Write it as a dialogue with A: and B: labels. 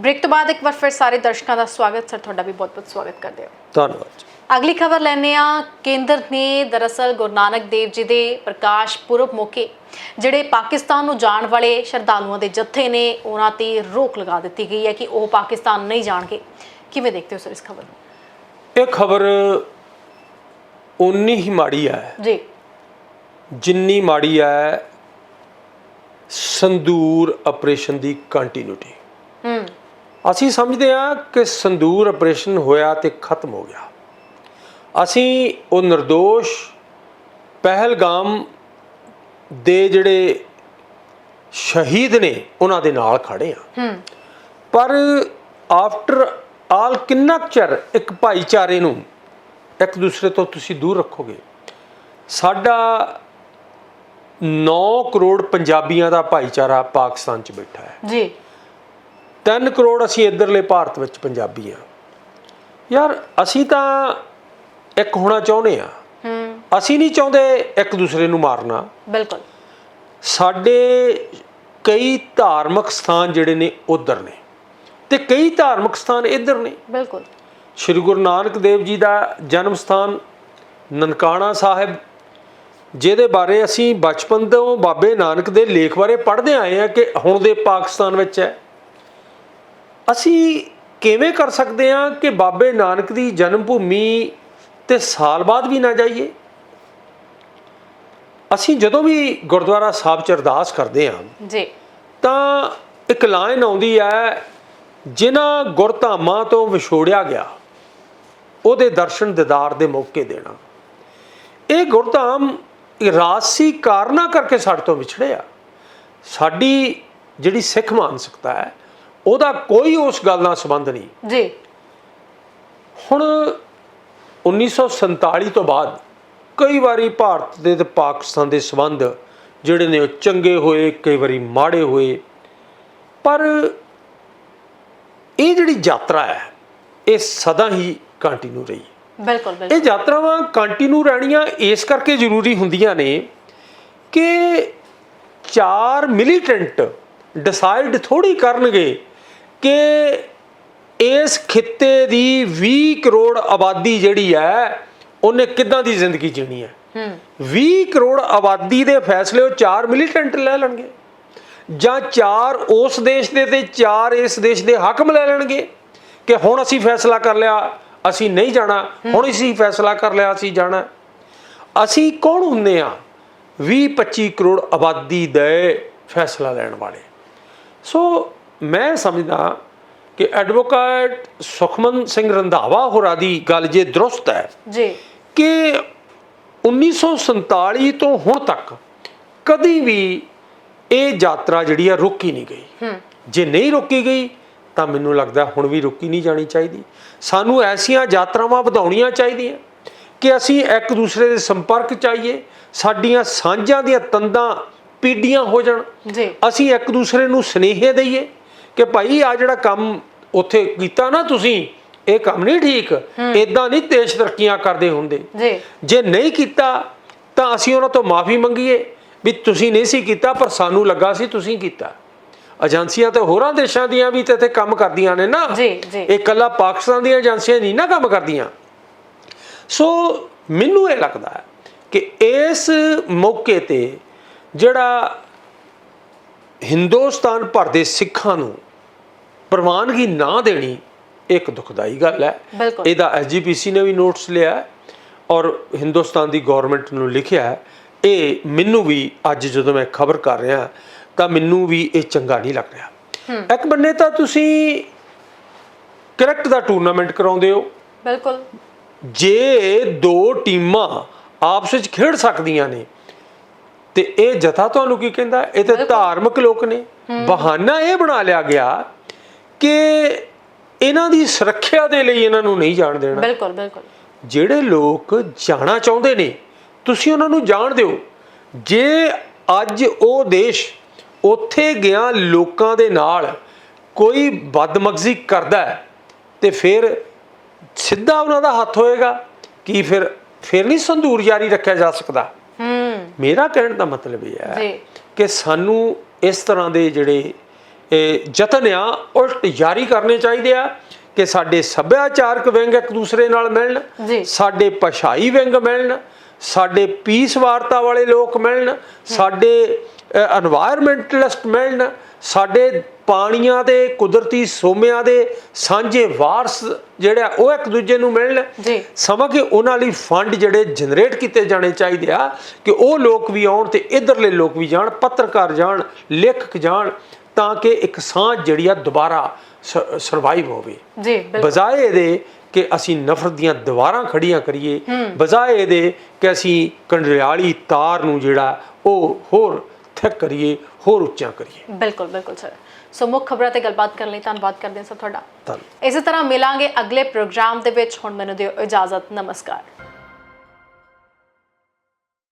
A: Break ਤੋਂ ਬਾਅਦ ਇੱਕ ਵਾਰ ਫਿਰ ਸਾਰੇ ਦਰਸ਼ਕਾਂ ਦਾ ਸਵਾਗਤ ਸਰ ਤੁਹਾਡਾ ਵੀ ਬਹੁਤ-ਬਹੁਤ ਸਵਾਗਤ ਕਰਦੇ ਹਾਂ।
B: ਧੰਨਵਾਦ
A: ਅਗਲੀ ਖਬਰ ਲੈਣੇ ਆ ਕੇਂਦਰ ਨੇ ਦਰਅਸਲ ਗੁਰੂ ਨਾਨਕ ਦੇਵ ਜੀ ਦੇ ਪ੍ਰਕਾਸ਼ ਪੁਰਬ ਮੌਕੇ ਜਿਹੜੇ ਪਾਕਿਸਤਾਨ ਨੂੰ ਜਾਣ ਵਾਲੇ ਸ਼ਰਧਾਲੂਆਂ ਦੇ ਜੱਥੇ ਨੇ ਉਹਨਾਂ ਤੇ ਰੋਕ ਲਗਾ ਦਿੱਤੀ ਗਈ ਹੈ ਕਿ ਉਹ ਪਾਕਿਸਤਾਨ ਨਹੀਂ ਜਾਣਗੇ। ਕਿਵੇਂ ਦੇਖਦੇ ਹੋ ਸਰ ਇਸ ਖਬਰ ਨੂੰ?
B: ਇਹ ਖਬਰ ਉਨੀ ਹੀ ਮਾੜੀ ਹੈ।
A: ਜੀ।
B: ਜਿੰਨੀ ਮਾੜੀ ਹੈ ਸੰਦੂਰ ਆਪਰੇਸ਼ਨ ਦੀ ਕੰਟੀਨਿਊਟੀ।
A: ਹੂੰ।
B: ਅਸੀਂ ਸਮਝਦੇ ਹਾਂ ਕਿ ਸੰਦੂਰ ਆਪਰੇਸ਼ਨ ਹੋਇਆ ਤੇ ਖਤਮ ਹੋ ਗਿਆ। ਅਸੀਂ ਉਹ નિર્ਦੋਸ਼ ਪਹਿਲਗਾਮ ਦੇ ਜਿਹੜੇ ਸ਼ਹੀਦ ਨੇ ਉਹਨਾਂ ਦੇ ਨਾਲ ਖੜੇ ਆ
A: ਹੂੰ।
B: ਪਰ ਆਫਟਰ ਆਲ ਕਿੰਨਾ ਚਿਰ ਇੱਕ ਭਾਈਚਾਰੇ ਨੂੰ ਇੱਕ ਦੂਸਰੇ ਤੋਂ ਤੁਸੀਂ ਦੂਰ ਰੱਖੋਗੇ? ਸਾਡਾ 9 ਕਰੋੜ ਪੰਜਾਬੀਆਂ ਦਾ ਭਾਈਚਾਰਾ ਪਾਕਿਸਤਾਨ 'ਚ ਬੈਠਾ ਹੈ।
A: ਜੀ।
B: 3 ਕਰੋੜ ਅਸੀਂ ਇਧਰਲੇ ਭਾਰਤ ਵਿੱਚ ਪੰਜਾਬੀ ਆ ਯਾਰ ਅਸੀਂ ਤਾਂ ਇੱਕ ਹੋਣਾ ਚਾਹੁੰਦੇ ਆ
A: ਹੂੰ।
B: ਅਸੀਂ ਨਹੀਂ ਚਾਹੁੰਦੇ ਇੱਕ ਦੂਸਰੇ ਨੂੰ ਮਾਰਨਾ।
A: ਬਿਲਕੁਲ।
B: ਸਾਡੇ ਕਈ ਧਾਰਮਿਕ ਸਥਾਨ ਜਿਹੜੇ ਨੇ ਉਧਰ ਨੇ ਤੇ ਕਈ ਧਾਰਮਿਕ ਸਥਾਨ ਇੱਧਰ ਨੇ।
A: ਬਿਲਕੁਲ।
B: ਸ੍ਰੀ ਗੁਰੂ ਨਾਨਕ ਦੇਵ ਜੀ ਦਾ ਜਨਮ ਸਥਾਨ ਨਨਕਾਣਾ ਸਾਹਿਬ ਜਿਹਦੇ ਬਾਰੇ ਅਸੀਂ ਬਚਪਨ ਤੋਂ ਬਾਬੇ ਨਾਨਕ ਦੇ ਲੇਖ ਬਾਰੇ ਪੜ੍ਹਦੇ ਆਏ ਆ ਕਿ ਹੁਣ ਦੇ ਪਾਕਿਸਤਾਨ ਵਿੱਚ ਹੈ। ਅਸੀਂ ਕਿਵੇਂ ਕਰ ਸਕਦੇ ਹਾਂ ਕਿ ਬਾਬੇ ਨਾਨਕ ਦੀ ਜਨਮ ਭੂਮੀ ਤੇ ਸਾਲ ਬਾਅਦ ਵੀ ਨਾ ਜਾਈਏ? ਅਸੀਂ ਜਦੋਂ ਵੀ ਗੁਰਦੁਆਰਾ ਸਾਹਿਬ ਚ ਅਰਦਾਸ ਕਰਦੇ ਹਾਂ
A: ਜੀ।
B: ਤਾਂ ਇੱਕ ਲਾਈਨ ਆਉਂਦੀ ਹੈ ਜਿਨ੍ਹਾਂ ਗੁਰਧਾਮਾਂ ਤੋਂ ਵਿਛੋੜਿਆ ਗਿਆ ਉਹਦੇ ਦਰਸ਼ਨ ਦਿਦਾਰ ਦੇ ਮੌਕੇ ਦੇਣਾ। ਇਹ ਗੁਰਧਾਮ ਰਾਜਸੀ ਕਾਰਨਾ ਕਰਕੇ ਸਾਡੇ ਤੋਂ ਵਿਛੜਿਆ। ਸਾਡੀ ਜਿਹੜੀ ਸਿੱਖ ਮਾਨਸਿਕਤਾ ਹੈ ਉਹਦਾ ਕੋਈ ਉਸ ਗੱਲ ਨਾਲ ਸੰਬੰਧ ਨਹੀਂ।
A: ਜੀ।
B: ਹੁਣ 1947 ਤੋਂ ਬਾਅਦ ਕਈ ਵਾਰੀ ਭਾਰਤ ਦੇ ਤੇ ਪਾਕਿਸਤਾਨ ਦੇ ਸੰਬੰਧ ਜਿਹੜੇ ਨੇ ਉਹ ਚੰਗੇ ਹੋਏ ਕਈ ਵਾਰੀ ਮਾੜੇ ਹੋਏ। ਪਰ ਇਹ ਜਿਹੜੀ ਯਾਤਰਾ ਹੈ ਇਹ ਸਦਾ ਹੀ ਕੰਟੀਨਿਊ ਰਹੀ।
A: ਬਿਲਕੁਲ ਬਿਲਕੁਲ।
B: ਇਹ ਯਾਤਰਾਵਾਂ ਕੰਟੀਨਿਊ ਰਹਿਣੀਆਂ ਇਸ ਕਰਕੇ ਜ਼ਰੂਰੀ ਹੁੰਦੀਆਂ ਨੇ ਕਿ ਚਾਰ ਮਿਲੀਟੈਂਟ ਡਿਸਾਈਡ ਥੋੜੀ ਕਰਨਗੇ ਕਿ ਇਸ ਖਿੱਤੇ ਦੀ 20 ਕਰੋੜ ਆਬਾਦੀ ਜਿਹੜੀ ਹੈ ਉਹਨੇ ਕਿੱਦਾਂ ਦੀ ਜ਼ਿੰਦਗੀ ਜੀਣੀ ਹੈ?
A: ਹੂੰ।
B: 20 ਕਰੋੜ ਆਬਾਦੀ ਦੇ ਫੈਸਲੇ ਉਹ ਚਾਰ ਮਿਲੀਟੈਂਟ ਲੈ ਲੈਣਗੇ। ਜਾਂ ਚਾਰ ਉਸ ਦੇਸ਼ ਦੇ ਤੇ ਚਾਰ ਇਸ ਦੇਸ਼ ਦੇ ਹਾਕਮ ਲੈ ਲੈਣਗੇ ਕਿ ਹੁਣ ਅਸੀਂ ਫੈਸਲਾ ਕਰ ਲਿਆ ਅਸੀਂ ਨਹੀਂ ਜਾਣਾ। ਹੁਣ ਅਸੀਂ ਫੈਸਲਾ ਕਰ ਲਿਆ ਅਸੀਂ ਜਾਣਾ। ਅਸੀਂ ਕੌਣ ਹੁੰਦੇ ਆ? 20 25 ਕਰੋੜ ਆਬਾਦੀ ਦੇ ਫੈਸਲਾ ਲੈਣ ਵਾਲੇ। ਸੋ ਮੈਂ ਸਮਝਦਾ ਕਿ ਐਡਵੋਕੇਟ ਸੁਖਮਨ ਸਿੰਘ ਰੰਧਾਵਾ ਹੋਰਾਂ ਦੀ ਗੱਲ ਜੇ ਦਰੁਸਤ ਹੈ
A: ਜੀ।
B: ਕਿ 1947 ਤੋਂ ਹੁਣ ਤੱਕ ਕਦੀ ਵੀ ਇਹ ਯਾਤਰਾ ਜਿਹੜੀ ਆ ਰੁਕੀ ਨਹੀਂ ਗਈ। ਜੇ ਨਹੀਂ ਰੁਕੀ ਗਈ ਤਾਂ ਮੈਨੂੰ ਲੱਗਦਾ ਹੁਣ ਵੀ ਰੁਕੀ ਨਹੀਂ ਜਾਣੀ ਚਾਹੀਦੀ। ਸਾਨੂੰ ਐਸੀਆਂ ਯਾਤਰਾਵਾਂ ਵਧਾਉਣੀਆਂ ਚਾਹੀਦੀਆਂ ਕਿ ਅਸੀਂ ਇੱਕ ਦੂਸਰੇ ਦੇ ਸੰਪਰਕ ਚਾਹੀਏ ਸਾਡੀਆਂ ਸਾਂਝਾਂ ਦੀਆਂ ਤੰਦਾਂ ਪੀੜੀਆਂ ਹੋ ਜਾਣ।
A: ਜੀ।
B: ਅਸੀਂ ਇੱਕ ਦੂਸਰੇ ਨੂੰ ਸਨੇਹ ਦਈਏ। ਕਿ ਭਾਈ ਆ ਜਿਹੜਾ ਕੰਮ ਉੱਥੇ ਕੀਤਾ ਨਾ ਤੁਸੀਂ ਇਹ ਕੰਮ ਨਹੀਂ ਠੀਕ। ਇਦਾਂ ਨਹੀਂ ਦੇਸ਼ ਤਰੱਕੀਆਂ ਕਰਦੇ ਹੁੰਦੇ।
A: ਜੀ।
B: ਜੇ ਨਹੀਂ ਕੀਤਾ ਤਾਂ ਅਸੀਂ ਉਹਨਾਂ ਤੋਂ ਮਾਫੀ ਮੰਗੀਏ। ਵੀ ਤੁਸੀਂ ਨਹੀਂ ਸੀ ਕੀਤਾ ਪਰ ਸਾਨੂੰ ਲੱਗਾ ਸੀ ਤੁਸੀਂ ਕੀਤਾ। ਏਜੰਸੀਆਂ ਤੇ ਹੋਰਾਂ ਦੇਸ਼ਾਂ ਦੀਆਂ ਵੀ ਤੇ ਇੱਥੇ ਕੰਮ ਕਰਦੀਆਂ ਨੇ ਨਾ।
A: ਜੀ, ਜੀ।
B: ਇਹ ਇਕੱਲਾ ਪਾਕਿਸਤਾਨ ਦੀਆਂ ਏਜੰਸੀਆਂ ਨਹੀਂ ਨਾ ਕੰਮ ਕਰਦੀਆਂ। ਸੋ ਮੈਨੂੰ ਇਹ ਲੱਗਦਾ ਹੈ ਕਿ ਇਸ ਮੌਕੇ ਤੇ ਜਿਹੜਾ ਹਿੰਦੁਸਤਾਨ ਭਰ ਦੇ ਸਿੱਖਾਂ ਨੂੰ ਪ੍ਰਵਾਨਗੀ ਨਾ ਦੇਣੀ ਇੱਕ ਦੁਖਦਾਈ ਗੱਲ ਹੈ। ਇਹਦਾ ਐਸਜੀਪੀਸੀ ਨੇ ਵੀ ਨੋਟਸ ਲਿਆ ਔਰ ਹਿੰਦੁਸਤਾਨ ਦੀ ਗਵਰਨਮੈਂਟ ਨੂੰ ਲਿਖਿਆ ਹੈ ਇਹ ਮੈਨੂੰ ਵੀ ਅੱਜ ਜਦੋਂ ਮੈਂ ਖਬਰ ਕਰ ਰਿਹਾ ਤਾਂ ਮੈਨੂੰ ਵੀ ਇਹ ਚੰਗਾ ਨਹੀਂ ਲੱਗ ਰਿਹਾ। ਇੱਕ ਬੰਨੇ ਤਾਂ ਤੁਸੀਂ ਕ੍ਰਿਕਟ ਦਾ ਟੂਰਨਾਮੈਂਟ ਕਰਾਉਂਦੇ ਹੋ।
A: ਬਿਲਕੁਲ।
B: ਜੇ ਦੋ ਟੀਮਾਂ ਆਪਸ ਵਿੱਚ ਖੇਡ ਸਕਦੀਆਂ ਨੇ ਤੇ ਇਹ ਜਥਾ ਤੁਹਾਨੂੰ ਕੀ ਕਹਿੰਦਾ? ਇਹ ਤੇ ਧਾਰਮਿਕ ਲੋਕ ਨੇ। ਬਹਾਨਾ ਇਹ ਬਣਾ ਲਿਆ ਗਿਆ ਕਿ ਇਹਨਾਂ ਦੀ ਸੁਰੱਖਿਆ ਦੇ ਲਈ ਇਹਨਾਂ ਨੂੰ ਨਹੀਂ ਜਾਣ ਦੇਣਾ।
A: ਬਿਲਕੁਲ ਬਿਲਕੁਲ।
B: ਜਿਹੜੇ ਲੋਕ ਜਾਣਾ ਚਾਹੁੰਦੇ ਨੇ ਤੁਸੀਂ ਉਹਨਾਂ ਨੂੰ ਜਾਣ ਦਿਓ। ਜੇ ਅੱਜ ਉਹ ਦੇਸ਼ ਉੱਥੇ ਗਿਆ ਲੋਕਾਂ ਦੇ ਨਾਲ ਕੋਈ ਬਦਮਗਜ਼ੀ ਕਰਦਾ ਹੈ, ਤੇ ਫਿਰ ਸਿੱਧਾ ਉਹਨਾਂ ਦਾ ਹੱਥ ਹੋਏਗਾ ਕੀ ਫਿਰ ਫਿਰ ਨਹੀਂ ਸੰਧੂਰ ਜਾਰੀ ਰੱਖਿਆ ਜਾ ਸਕਦਾ? ਮੇਰਾ ਕਹਿਣ ਦਾ ਮਤਲਬ ਇਹ ਹੈ ਕਿ ਸਾਨੂੰ ਇਸ ਤਰ੍ਹਾਂ ਦੇ ਜਿਹੜੇ ਇਹ ਯਤਨ ਆ ਉਲਟ ਜਾਰੀ ਕਰਨੇ ਚਾਹੀਦੇ ਆ ਕਿ ਸਾਡੇ ਸੱਭਿਆਚਾਰਕ ਵਿੰਗ ਇੱਕ ਦੂਸਰੇ ਨਾਲ ਮਿਲਣ ਸਾਡੇ ਭਾਸ਼ਾਈ ਵਿੰਗ ਮਿਲਣ ਸਾਡੇ ਪੀਸ ਵਾਰਤਾ ਵਾਲੇ ਲੋਕ ਮਿਲਣ ਸਾਡੇ এনवायरमेंटਲਿਸਟ ਮਿਲਣ ਸਾਡੇ ਪਾਣੀਆਂ ਦੇ ਕੁਦਰਤੀ ਸੋਮਿਆਂ ਦੇ ਸਾਂਝੇ ਵਾਰਸ ਜਿਹੜੇ ਉਹ ਇੱਕ ਦੂਜੇ ਨੂੰ ਮਿਲਣ।
A: ਜੀ।
B: ਸਮਾਂ ਕਿ ਉਹਨਾਂ ਲਈ ਫੰਡ ਜਿਹੜੇ ਜਨਰੇਟ ਕੀਤੇ ਜਾਣੇ ਚਾਹੀਦੇ ਆ ਕਿ ਉਹ ਲੋਕ ਵੀ ਆਉਣ ਤੇ ਇਧਰਲੇ ਲੋਕ ਵੀ ਜਾਣ ਪੱਤਰਕਾਰ ਜਾਣ ਲੇਖਕ ਜਾਣ ਤਾਂ ਕਿ ਇੱਕ ਸਾਂਝ ਜਿਹੜੀ ਆ ਦੁਬਾਰਾ ਸਰਵਾਈਵ ਹੋਵੇ।
A: ਜੀ
B: ਬਜਾਏ ਇਹਦੇ ਕਿ ਅਸੀਂ ਨਫ਼ਰਤ ਦੀਆਂ ਦੀਵਾਰਾਂ ਖੜੀਆਂ ਕਰੀਏ ਬਜਾਏ ਇਹਦੇ ਕਿ ਅਸੀਂ ਕੰਡਿਆਲੀ ਤਾਰ ਨੂੰ ਜਿਹੜਾ ਉਹ ਹੋਰ ਥਿਕ ਕਰੀਏ ਹੋਰ ਉੱਚਾ ਕਰੀਏ।
A: ਬਿਲਕੁਲ ਬਿਲਕੁਲ ਸਰ। ਸੋ ਮੁੱਖ ਖਬਰਾਂ ਤੇ ਗੱਲਬਾਤ ਕਰਨ ਲਈ ਧੰਨਵਾਦ ਕਰਦੇ ਹਾਂ ਸਰ ਤੁਹਾਡਾ।
B: ਧੰਨ
A: ਇਸੇ ਤਰ੍ਹਾਂ ਮਿਲਾਂਗੇ ਅਗਲੇ ਪ੍ਰੋਗਰਾਮ ਦੇ ਵਿੱਚ। ਹੁਣ ਮੈਨੂੰ ਦਿਓ ਇਜਾਜ਼ਤ। ਨਮਸਕਾਰ।